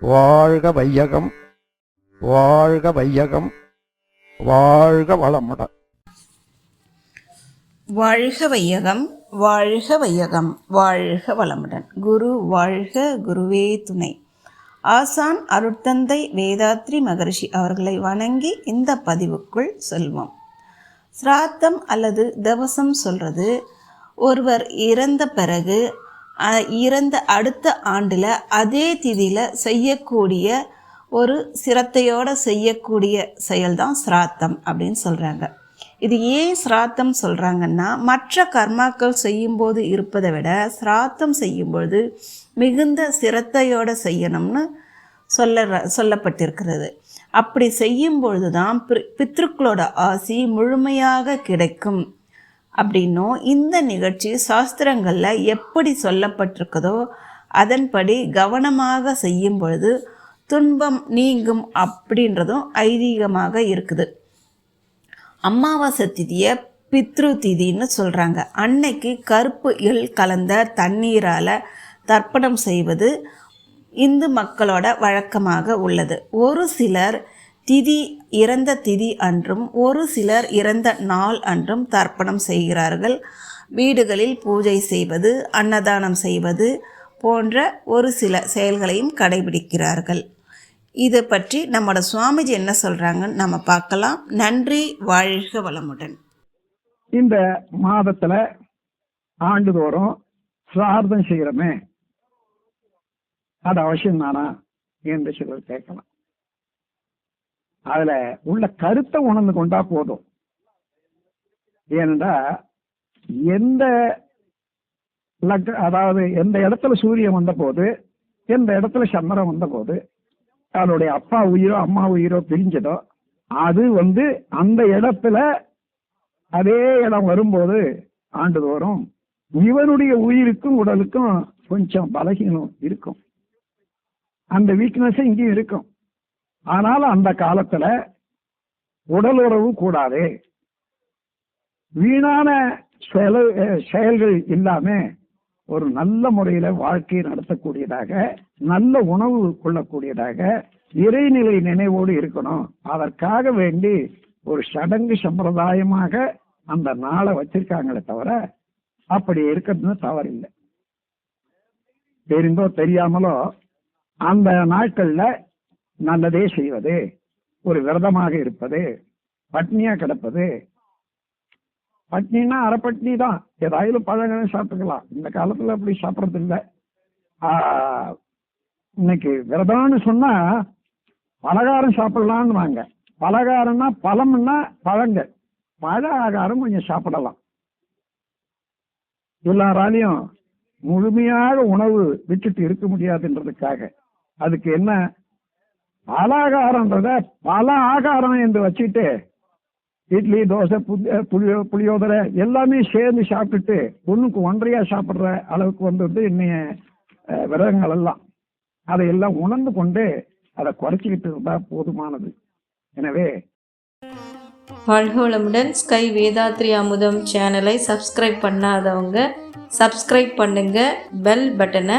வாழ்க வையகம் வாழ்க வையகம் வாழ்க வளமுடன் வாழ்க வையகம் வாழ்க வையகம் வாழ்க வளமுடன். குரு வாழ்க குருவே துணை. ஆசான் அருட்தந்தை வேதாத்ரி மகரிஷி அவர்களை வணங்கி இந்த பதிவுக்குள் செல்வோம். சிராத்தம் அல்லது தவசம் சொல்கிறது ஒருவர் இறந்த பிறகு இறந்த அடுத்த ஆண்டில் அதே திதியில் செய்யக்கூடிய ஒரு சிரத்தையோடு செய்யக்கூடிய செயல்தான் சிராத்தம் அப்படின்னு சொல்கிறாங்க இது ஏன் சிராத்தம் சொல்கிறாங்கன்னா மற்ற கர்மாக்கள் செய்யும்போது இருப்பதை விட சிராத்தம் செய்யும்பொழுது மிகுந்த சிரத்தையோடு செய்யணும்னு சொல்ல சொல்லப்பட்டிருக்கிறது. அப்படி செய்யும் பொழுது தான் பிரி- பித்ருக்களோட ஆசி முழுமையாக கிடைக்கும். அப்படின்னும் இந்த நிகழ்ச்சி சாஸ்திரங்களில் எப்படி சொல்லப்பட்டிருக்குதோ அதன்படி கவனமாக செய்யும் பொழுது துன்பம் நீங்கும் அப்படின்றதும் ஐதீகமாக இருக்குது. அமாவாசை திதியை பித்ரு திதின்னு சொல்கிறாங்க அன்னைக்கு கருப்பு எள் கலந்த தண்ணீரால் தர்ப்பணம் செய்வது இந்து மக்களோட வழக்கமாக உள்ளது. ஒரு சிலர் திதி இறந்த திதி அன்றும் ஒரு சிலர் இறந்த நாள் அன்றும் தர்ப்பணம் செய்கிறார்கள். வீடுகளில் பூஜை செய்வது அன்னதானம் செய்வது போன்ற ஒரு சில செயல்களையும் கடைபிடிக்கிறார்கள். இதை பற்றி நம்மளோட சுவாமிஜி என்ன சொல்கிறாங்கன்னு நம்ம பார்க்கலாம். நன்றி வாழ்க வளமுடன். இந்த மாதத்தில் ஆண்டுதோறும் சிரார்த்தம் செய்கிறோமே அது அவசியம் தானா என்று சிலர் கேட்கலாம். அதுல உள்ள கருத்தை உணர்ந்து கொண்டா போதும். ஏனென்றா எந்த லக்க அதாவது எந்த இடத்துல சூரியன் வந்த போது எந்த இடத்துல சந்திரன் வந்த போது அதனுடைய அப்பா உயிரோ அம்மா உயிரோ பிரிஞ்சதோ அது வந்து அந்த இடத்துல அதே இடம் வரும்போது ஆண்டுதோறும் இவனுடைய உயிருக்கும் உடலுக்கும் கொஞ்சம் பலகீனம் இருக்கும். அந்த வீக்னஸ் இங்கேயும் இருக்கும். ஆனாலும் அந்த காலத்துல உடல் உறவு கூடாது. வீணான செல- செயல்கள் இல்லாம ஒரு நல்ல முறையில வாழ்க்கையை நடத்தக்கூடியதாக நல்ல உணவு கொள்ளக்கூடியதாக இறைநிலை நினைவோடு இருக்கணும். அதற்காக வேண்டி ஒரு சடங்கு சம்பிரதாயமாக அந்த நாளை வச்சிருக்காங்களே தவிர அப்படி இருக்கிறது தவறில்லை. தெரிந்தோ தெரியாமலோ அந்த நாட்கள்ல நல்லதே செய்வது ஒரு விரதமாக இருப்பது பட்னியா கிடப்பது. பட்னினா அரைப்பட்னி தான். ஏதாயிலும் பழங்களும் சாப்பிட்டுக்கலாம். இந்த காலத்துல அப்படி சாப்பிட்றது இல்லை இன்னைக்கு விரதம்னு சொன்னா பலகாரம் சாப்பிடலாம்னு வாங்க பலகாரம்னா பழம்னா பழங்கள். பழ ஆகாரம் கொஞ்சம் சாப்பிடலாம். எல்லாராலையும் முழுமையாக உணவு விட்டுட்டு இருக்க முடியாதுன்றதுக்காக. அதுக்கு என்ன பலாகாரன்றத பல ஆகாரம் என்று வச்சுட்டு இட்லி தோசை புளிய புளியோ புளியோதரை எல்லாமே சேர்ந்து சாப்பிட்டுட்டு பொண்ணுக்கு ஒன்றையா சாப்பிட்ற அளவுக்கு வந்துட்டு இன்னைய விரதங்கள் எல்லாம். அதையெல்லாம் உணர்ந்து கொண்டு அதை குறைச்சிக்கிட்டு இருந்தா போதுமானது. எனவே வாழ்க ஸ்கை வேதாத்ரி அமுதம் சேனலை சப்ஸ்கிரைப் பண்ணாதவங்க சப்ஸ்கிரைப் பண்ணுங்க பெல் பட்டனை